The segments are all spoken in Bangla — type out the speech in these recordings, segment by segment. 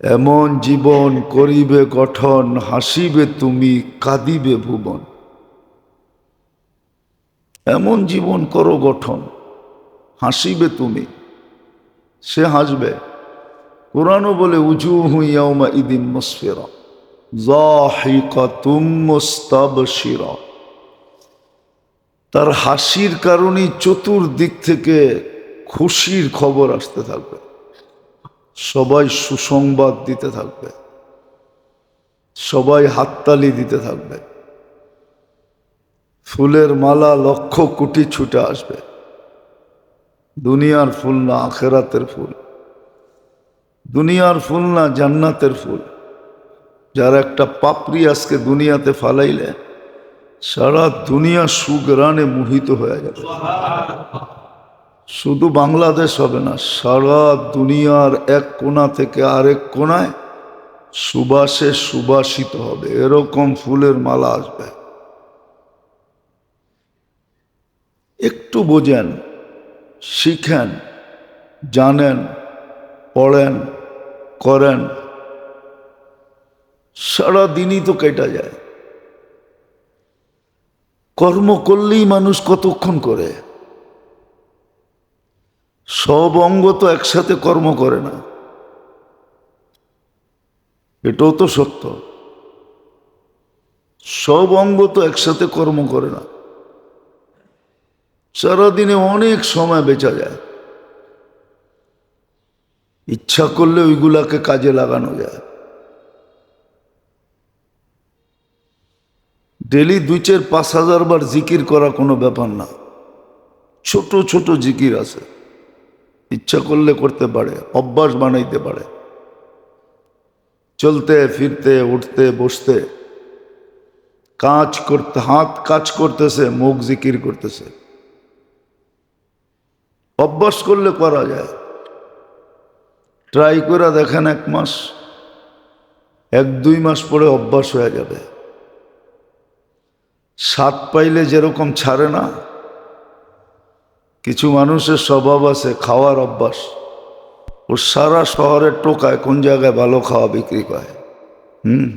এমন জীবন করিবে গঠন, হাসিবে তুমি, কাঁদিবে ভুবন। এমন জীবন করো গঠন, হাসিবে তুমি। সে হাসবে, কোরআনও বলে উজু হুইয়াউমা ইদিন মুসফিরা জাহিকাতুম মুস্তাবশিরা। তার হাসির কারণেই চতুর্দিক থেকে খুশির খবর আসতে থাকবে। সবাই সুসংবাদ দিতে থাকবে। সবাই হাততালি দিতে থাকবে। ফুলের মালা লক্ষ কোটি ছুটে আসবে। দুনিয়ার ফুল না আখেরাতের ফুল। দুনিয়ার ফুল না জান্নাতের ফুল। যার একটা পাপড়ি আজকে দুনিয়াতে ফালাইলে, সারা দুনিয়া সুগ্রানে মোহিত হয়ে যাবে। শুধু বাংলাদেশ হবে না, সারা দুনিয়ার এক কোণা থেকে আরেক কোণায় সুবাসে সুবাসিত হবে, এরকম ফুলের মালা আসবে। একটু বোঝেন, শিখেন, জানেন, পড়েন, করেন, সারা দিনই তো কেটা যায়। কর্ম করলেই মানুষ কতক্ষণ করে? সব অঙ্গ তো একসাথে কর্ম করে না। এটাও তো সত্য। সব অঙ্গ তো একসাথে কর্ম করে না। সারাদিনে অনেক সময় বেচা যায়। ইচ্ছা করলে ওইগুলাকে কাজে লাগানো যায়। ডেলি দুই চার পাঁচ হাজার বার জিকির করা কোনো ব্যাপার না। ছোট ছোট জিকির আছে। ইচ্ছা করলে করতে পারে, অভ্যাস বানাইতে পারে। চলতে, ফিরতে, উঠতে, বসতে, কাজ করতে, হাত কাজ করতেছে, মুখ জিকির করতেছে। অভ্যাস করলে করা যায়। ট্রাই করে দেখেন এক মাস, এক, দুই মাস পরে অভ্যাস হয়ে যাবে। স্বাদ পাইলে যেরকম ছাড়ে না কিছু মানুষের স্বভাব আছে খাওয়ার অভ্যাস। ও সারা শহরের টোকায় কোন জায়গায় ভালো খাওয়া বিক্রি করে। হুম?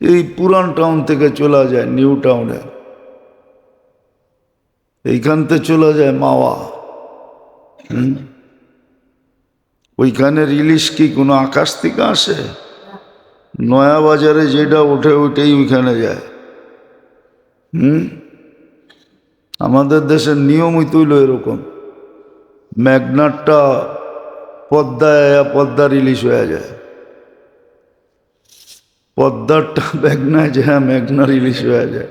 এই পুরান টাউন থেকে চলে যায় নিউ টাউনে। এইখানতে চলে যায় মাওয়া। হুম? ওইখানের ইলিশ কি কোনো আকাশ থেকে আসে? নয়া বাজারে যেটা ওঠে ওইটাই ওইখানে যায়। হুম? আমাদের দেশের নিয়মই তুইল এরকম। ম্যাগনারটা পদ্মায় পদ্মার ইলিশ হয়ে যায়। পদ্মারটা মেঘনায় যায় মেঘনার ইলিশ হয়ে যায়।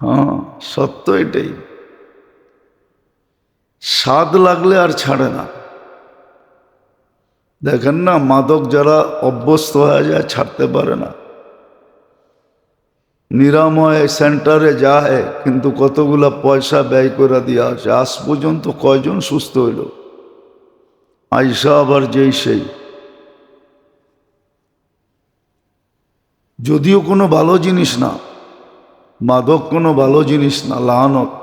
হ্যাঁ সত্য এটাই। স্বাদ লাগলে আর ছাড়ে না। দেখেন না, মাদক যারা অভ্যস্ত হয়ে যায়, ছাড়তে পারে না। নিরাময় সেন্টারে যায়, কিন্তু কতগুলা পয়সা ব্যয় করে দিয়ে আসে। আজ পর্যন্ত কয়জন সুস্থ হইল? আইসা আবার যেই সেই। যদিও কোনো ভালো জিনিস না, মাদক কোনো ভালো জিনিস না, লানত।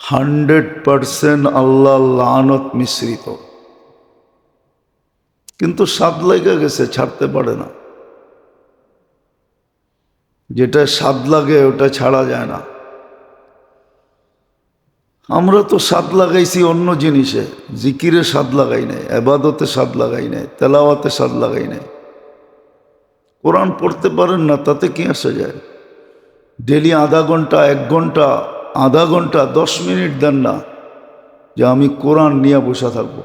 হান্ড্রেড পারসেন্ট আল্লাহ লানত মিশ্রিত। কিন্তু স্বাদ লেগে গেছে, ছাড়তে পারে না। যেটা স্বাদ লাগে, ওটা ছাড়া যায় না। আমরা তো স্বাদ লাগাইছি অন্য জিনিসে। জিকিরে স্বাদ লাগাই নাই আবাদতে স্বাদ লাগাই নাই, তেলাওয়াতে স্বাদ লাগাই নাই। কোরআন পড়তে পারেন না, তাতে কি আসে যায়? ডেলি আধা ঘণ্টা, এক ঘণ্টা, আধা ঘণ্টা, দশ মিনিট দেন না যে আমি কোরআন নিয়ে বসে থাকব,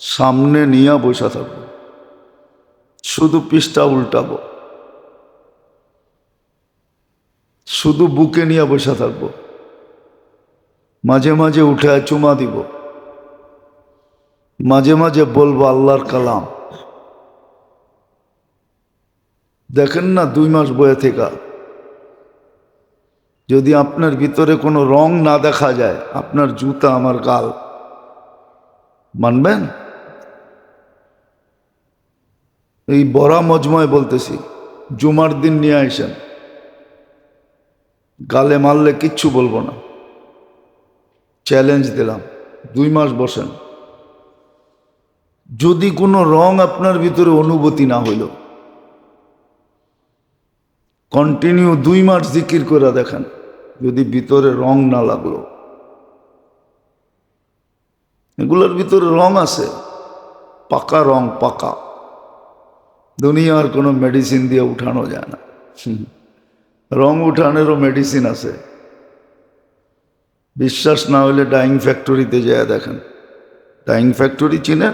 সামনে নিয়ে বসা থাকব, শুধু পৃষ্ঠা উল্টাবো। শুধু বুকে নিয়ে বসে থাকব। মাঝে মাঝে উঠে চুমা দিব। মাঝে মাঝে বলব আল্লাহর কালাম। দেখেন না দুই মাস বয়ে থেকে। যদি আপনার ভিতরে কোনো রং না দেখা যায়, আপনার জুতা আমার গাল। মানবেন? এই বড়া মজময় বলতেছি, জুমার দিন নিয়ে আসেন। গালে মারলে কিচ্ছু বলব না। চ্যালেঞ্জ দিলাম। দুই মাস বসেন। যদি কোনো রং আপনার ভিতরে অনুভূতি না হইল কন্টিনিউ দুই মাস জিকির করে দেখেন, যদি ভিতরে রং না লাগল। এগুলোর ভিতরে রং আছে। পাকা রং পাকা। দুনিয়ার কোনো মেডিসিন দিয়ে উঠানো যায় না। হুম। রং উঠানেরও মেডিসিন আছে। বিশ্বাস না হলে ডাইং ফ্যাক্টরিতে যায় দেখেন। ডাইং ফ্যাক্টরি চিনেন?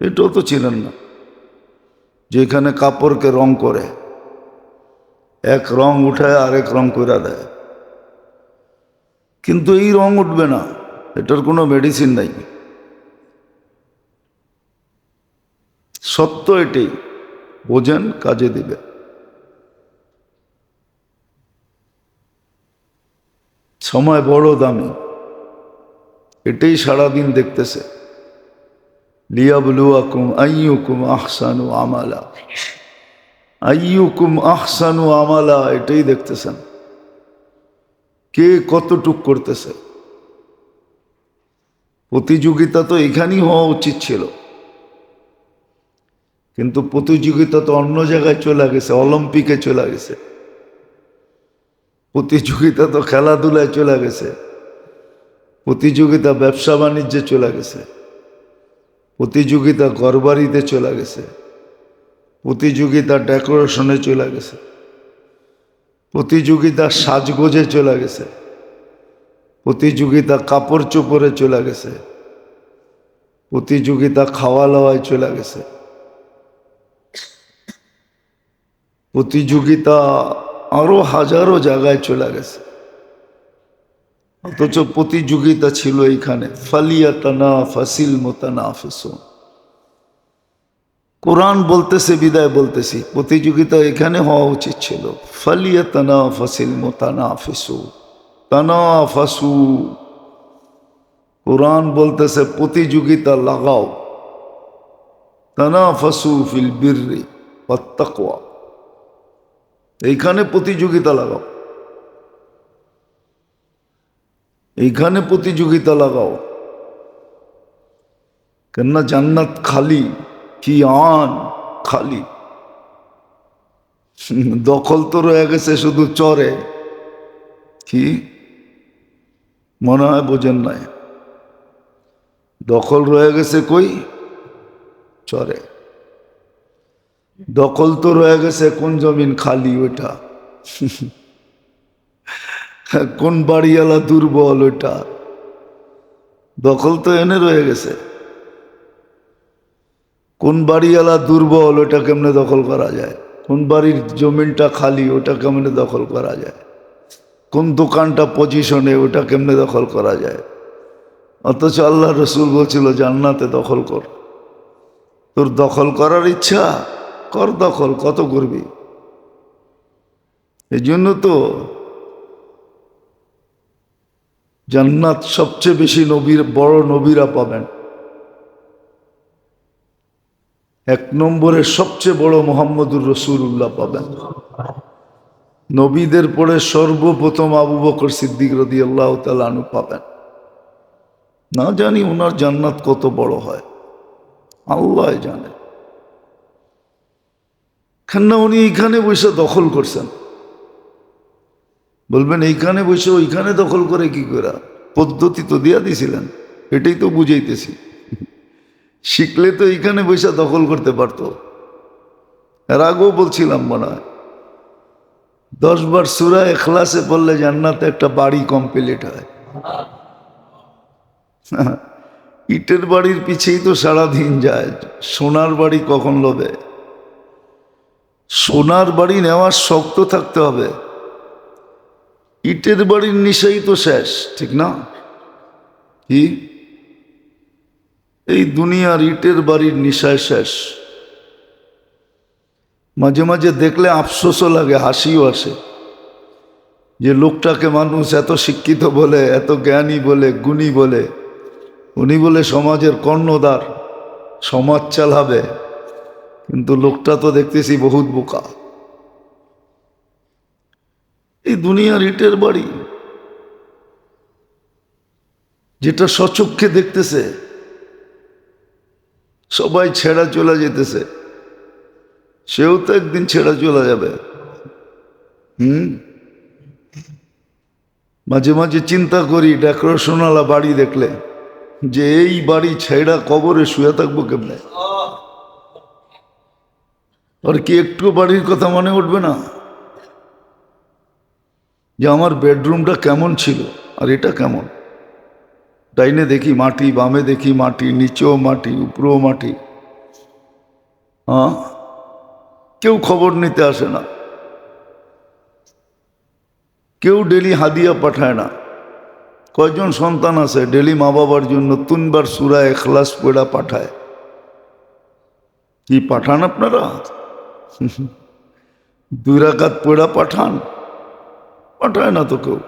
এটাও তো চিনেন না। যেখানে কাপড়কে রং করে, এক রং উঠায় আরেক রং করে দেয়। কিন্তু এই রং উঠবে না, এটার কোনো মেডিসিন নাই। সত্য এটাই, বোঝেন, কাজে দিবে সময় বড় দামি। এটাই সারাদিন দেখতেছে। লিয়াবলুয়াকুম আইয়ুকুম আহসানু আমালা। আইয়ুকুম আহসানু আমালা, এটাই দেখতেছেন। কে কতটুক করতেছে। প্রতিযোগিতা তো এখানেই হওয়া উচিত ছিল। কিন্তু প্রতিযোগিতা তো অন্য জায়গায় চলে গেছে, অলিম্পিকে চলে গেছে। প্রতিযোগিতা তো খেলাধুলায় চলে গেছে। প্রতিযোগিতা ব্যবসা বাণিজ্যে চলে গেছে। প্রতিযোগিতা ঘরবাড়িতে চলে গেছে। প্রতিযোগিতা ডেকোরেশনে চলে গেছে। প্রতিযোগিতা সাজগোজে চলে গেছে। প্রতিযোগিতা কাপড় চোপড়ে চলে গেছে। প্রতিযোগিতা খাওয়া দাওয়ায় চলে গেছে। প্রতিযোগিতা আরও হাজারো জায়গায় চলে গেছে। অথচ প্রতিযোগিতা ছিল এইখানে। ফালিয়াতানা ফাসিল মোতানা ফেসুন কোরআন বলতেছে, বিদায় বলতেছি। প্রতিযোগিতা এখানে হওয়া উচিত ছিল। ফালিয়াতানা ফাসিল মোতানা ফেসু তানা ফাসু কোরআন বলতেছে, প্রতিযোগিতা লাগাও। তানা ফাসু ফিল বীররি তাকওয়া। এইখানে প্রতিযোগিতা লাগাও। এইখানে প্রতিযোগিতা লাগাও। কেননা জান্নাত খালি, কি আন খালি। দখল তো রয়ে গেছে শুধু চরে। কি? মনে হয় বোঝেন নাই। দখল রয়ে গেছে কই? চরে। দখল তো রয়ে গেছে, কোন জমিন খালি ওটা কোন বাড়িওয়ালা দুর্বল ওটা দখল তো এনে রয়ে গেছে। কোন বাড়িওয়ালা দুর্বল ওটা কেমনে দখল করা যায়? কোন বাড়ির জমিনটা খালি ওটা কেমনে দখল করা যায়? কোন দোকানটা পজিশনে ওটা কেমনে দখল করা যায়? অথচ আল্লাহ রসুল বলছিল, জান্নাতে দখল কর। তোর দখল করার ইচ্ছা? কর দখল, কত করবি? এই জন্য তো জান্নাত সবচেয়ে বেশি নবীর, বড় নবীরা পাবেন। এক নম্বরে সবচেয়ে বড় মোহাম্মদুর রসুল্লাহ পাবেন। নবীদের পরে সর্বপ্রথম আবু বকর সিদ্দিক রদি আল্লাহ তালু পাবেন। না জানি ওনার জান্নাত কত বড় হয়। আল্লাহ জানে। কেননা উনি এইখানে বসে দখল করছেন। বলবেন, এইখানে বসে, ওইখানে দখল করে কি করে পদ্ধতি তো দিয়া দিছিলেন, এটাই তো বুঝাইতেছি। শিখলে তো এইখানে বসে দখল করতে পারতো। এর আগেও বলছিলাম, মনে হয়, দশ বার সুরা এখলাসে পড়লে জান্নাতে একটা বাড়ি কমপ্লিট হয়। ইটের বাড়ির পিছেই তো সারাদিন যায়, সোনার বাড়ি কখন লবে সোনার বাড়ি নেওয়ার শক্ত থাকতে হবে। ইটের বাড়ির নিশাই তো শেষ, ঠিক না? কি? এই দুনিয়ার ইটের বাড়ির নিশায় শেষ। মাঝে মাঝে দেখলে আফসোসও লাগে, হাসিও আসে। যে লোকটাকে মানুষ এত শিক্ষিত বলে, এত জ্ঞানী বলে, গুণী বলে, উনি বলে সমাজের কর্ণধার, সমাজ চালাবে। কিন্তু লোকটা তো দেখতেছি বহুত বোকা। এই দুনিয়ার ইটের বাড়ি। যেটা সচক্ষে দেখতেছে, সবাই ছেড়া চলে যেতেছে। সেও তো একদিন ছেড়া চলে যাবে। হুম? মাঝে মাঝে চিন্তা করি ডেকোরেশনওয়ালা বাড়ি দেখলে, যে এই বাড়ি ছেড়া কবরে শুয়ে থাকব কেমনে? আর কি একটু বাড়ির কথা মনে উঠবে না? যে আমার বেডরুমটা কেমন ছিল আর এটা কেমন? ডাইনে দেখি মাটি, বামে দেখি মাটি, নিচেও মাটি, উপরেও মাটি। হ্যাঁ? কেউ খবর নিতে আসে না। কেউ ডেলি হাদিয়া পাঠায় না। কয়জন সন্তান আছে ডেলি মা বাবার জন্য তিনবার সুরা এখলাস পেড়া পাঠায়। কি পাঠান আপনারা? দুই রাকাত পেড়া পাঠান পাঠায় না তো কেউ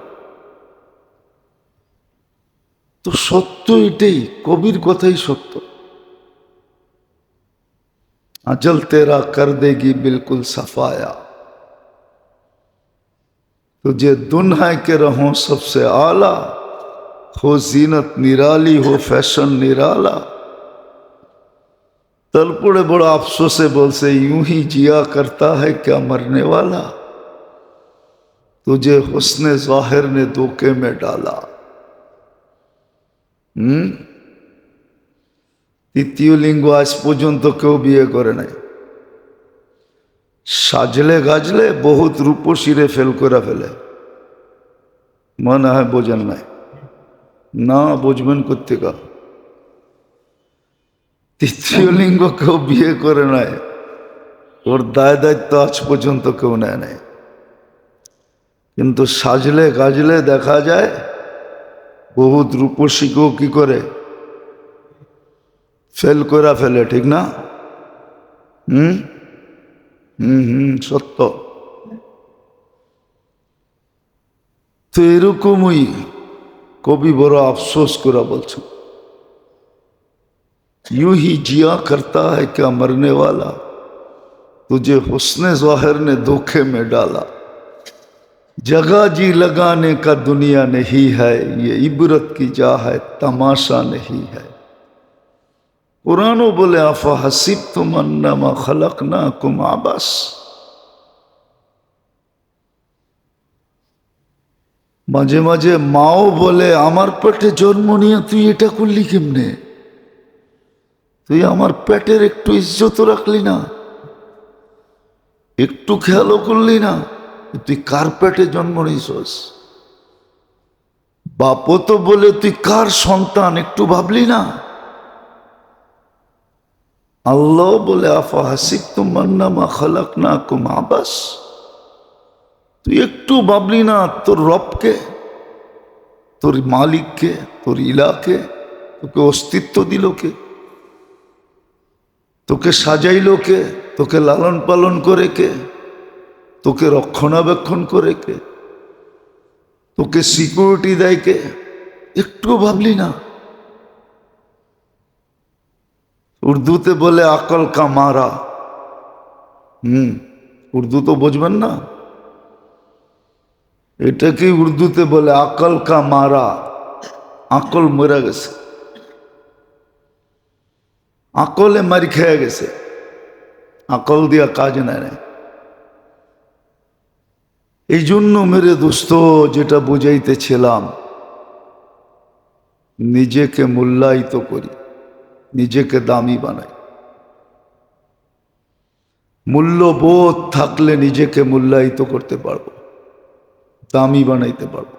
তো সত্য এটাই কবির কথাই সত্য अजल तेरा कर देगी बिल्कुल सफाया तुझे दुन है के रहो सबसे आला हो जीनत निराली हो फैशन निराला تلپڑے بڑا افسوس سے بول سے یوں ہی جیا کرتا ہے کیا مرنے والا؟ تجھے حسن ظاہر نے دھوکے میں ڈالا۔ ہوں تیتیو لنگو آج پوجن تو কেউ বিয়ে করে নাই সাজলে গাজলে বহুত রূপশিরে ফেল করে ফেলে মনে হয় বোঝেন নাই না বুঝবেন কোথেকা তৃতীয় লিঙ্গ কেউ বিয়ে করে নাই। ওর দায় দায়িত্ব আজ পর্যন্ত কেউ নেয় নাই। কিন্তু সাজলে গাজলে দেখা যায়, বহুত রূপসীকেও কি করে? ফেল করে ফেলে, ঠিক না? হুম? হুম হুম, সত্য। তো এরকমই কবি বড় আফসোস করে বলছেন। یوں ہی جیا کرتا ہے کیا مرنے والا؟ تجھے حسن ظاہر نے دھوکے میں ڈالا۔ جگہ جی لگانے کا دنیا نہیں ہے، یہ عبرت کی جا ہے، تماشا نہیں ہے۔ پرانو بولے، آفا حسب تم انما خلق نہ کم آبس مجھے مجھے ماؤ بولے আমার পেটে জন্ম تھی یہ ٹکلی کم نے؟ তুই আমার পেটের একটু ইজ্জত রাখলি না, একটু খেয়ালও করলি না, তুই কার পেটে জন্ম নিয়েছস? বাপও তো বলে তুই কার সন্তান, একটু ভাবলি না? আল্লাহ বলে, আফা হাসিক হাসিব তোমান্নামা খালাক না কুম আবাস? তুই একটু ভাবলি না, তোর রবকে, তোর মালিককে, তোর ইলাকে, তোকে অস্তিত্ব দিল কে? তোকে সাজাইল কে? তোকে লালন পালন করে কে? তোকে রক্ষণাবেক্ষণ করে কে? তোকে সিকিউরিটি দেয় কে? একটু ভাবলি না? উর্দুতে বলে আকল কা মারা। হুম, উর্দু তো বুঝবেন না। এটাকে উর্দুতে বলে আকল কা মারা? আকল মরে গেছে। আকলে মারি খেয়ে গেছে। আকল দিয়া কাজ নেয় এই জন্য মেরে দোস্ত, যেটা বুঝাইতেছিলাম, নিজেকে মূল্যায়িত করি, নিজেকে দামি বানাই। মূল্যবোধ থাকলে নিজেকে মূল্যায়িত করতে পারব, দামি বানাইতে পারব।